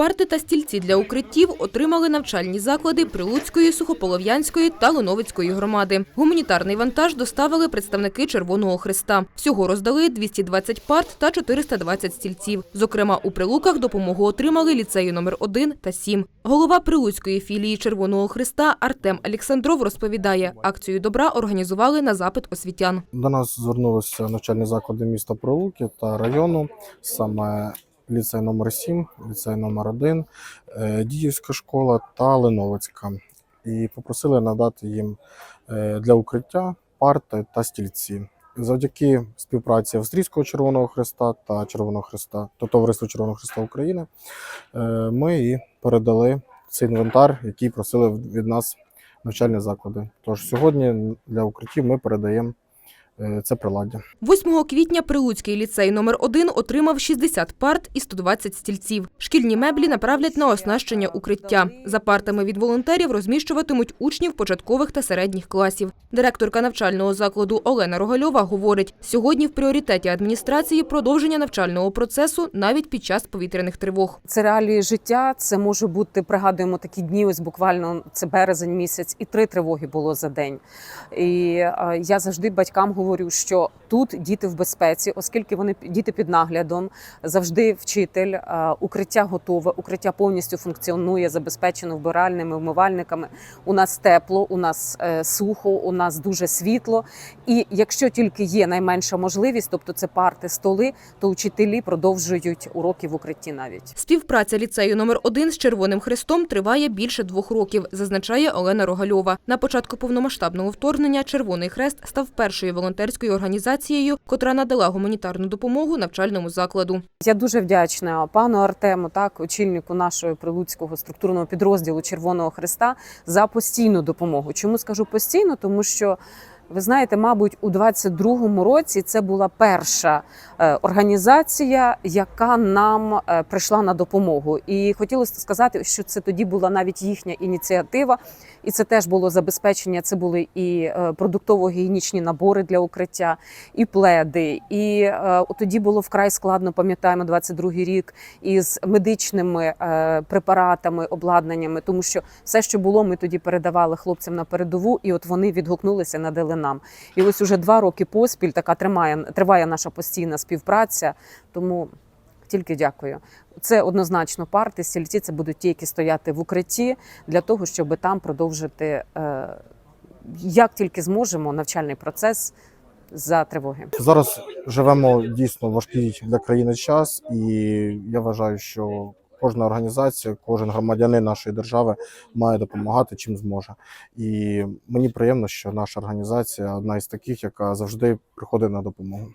Парти та стільці для укриттів отримали навчальні заклади Прилуцької, Сухополов'янської та Линовицької громади. Гуманітарний вантаж доставили представники Червоного Христа. Всього роздали 220 парт та 420 стільців. Зокрема, у Прилуках допомогу отримали ліцеї номер 1 та 7. Голова Прилуцької філії Червоного Христа Артем Олександров розповідає, акцію добра організували на запит освітян. До нас звернулися навчальні заклади міста Прилуки та району, саме ліцей номер 7 ліцей номер 1 е, Дідівська школа та Леновицька. І попросили надати їм е, для укриття парти та стільці. Завдяки співпраці Австрійського Червоного Христа та Червоного Христа та Товариства Червоного Христа України е, ми і передали цей інвентар, який просили від нас навчальні заклади. Тож сьогодні для укриттів ми передаємо це приладдя. 8 квітня Прилуцький ліцей номер 1 отримав 60 парт і 120 стільців. Шкільні меблі направлять на оснащення укриття. За партами від волонтерів розміщуватимуть учнів початкових та середніх класів. Директорка навчального закладу Олена Рогальова говорить, сьогодні в пріоритеті адміністрації продовження навчального процесу навіть під час повітряних тривог. Це реалії життя. Це може бути, пригадуємо такі дні. Ось буквально це березень місяць, і три тривоги було за день. І е, я завжди батькам говорю, що тут діти в безпеці, оскільки вони діти під наглядом, завжди вчитель, е, укриття готове, укриття повністю функціонує, забезпечено вбиральними вмивальниками. У нас тепло, у нас е, сухо, у нас дуже світло. І якщо тільки є найменша можливість, тобто це парти, столи, то учителі продовжують уроки в укритті навіть. Співпраця ліцею номер 1 з Червоним Хрестом триває більше двох років, зазначає Олена Рогальова. На початку повномасштабного вторгнення Червоний Хрест став першою волонтерською організацією, котра надала гуманітарну допомогу навчальному закладу. Я дуже вдячна пану Артему, так очільнику нашого прилуцького структурного підрозділу Червоного Христа за постійну допомогу. Чому скажу постійно? Тому що ви знаєте, мабуть, у 22-му році це була перша е, організація, яка нам е, прийшла на допомогу. І хотілося сказати, що це тоді була навіть їхня ініціатива, і це теж було забезпечення. Це були і е, продуктово-гігієнічні набори для укриття, і пледи. І тоді було вкрай складно, пам'ятаємо, 22-й рік із медичними препаратами, обладнаннями, тому що все, що було, ми тоді передавали хлопцям на передову, і от вони відгукнулися, надали нам. І ось уже два роки поспіль така тримає триває наша постійна співпраця. Тому тільки дякую. Це однозначно парти, стільці. Це будуть ті, які стояти в укритті для того, щоб там продовжити е, як тільки зможемо навчальний процес за тривоги. Зараз живемо дійсно важкий для країни час, і я вважаю, що кожна організація, кожен громадянин нашої держави має допомагати чим зможе. І мені приємно, що наша організація одна із таких, яка завжди приходить на допомогу.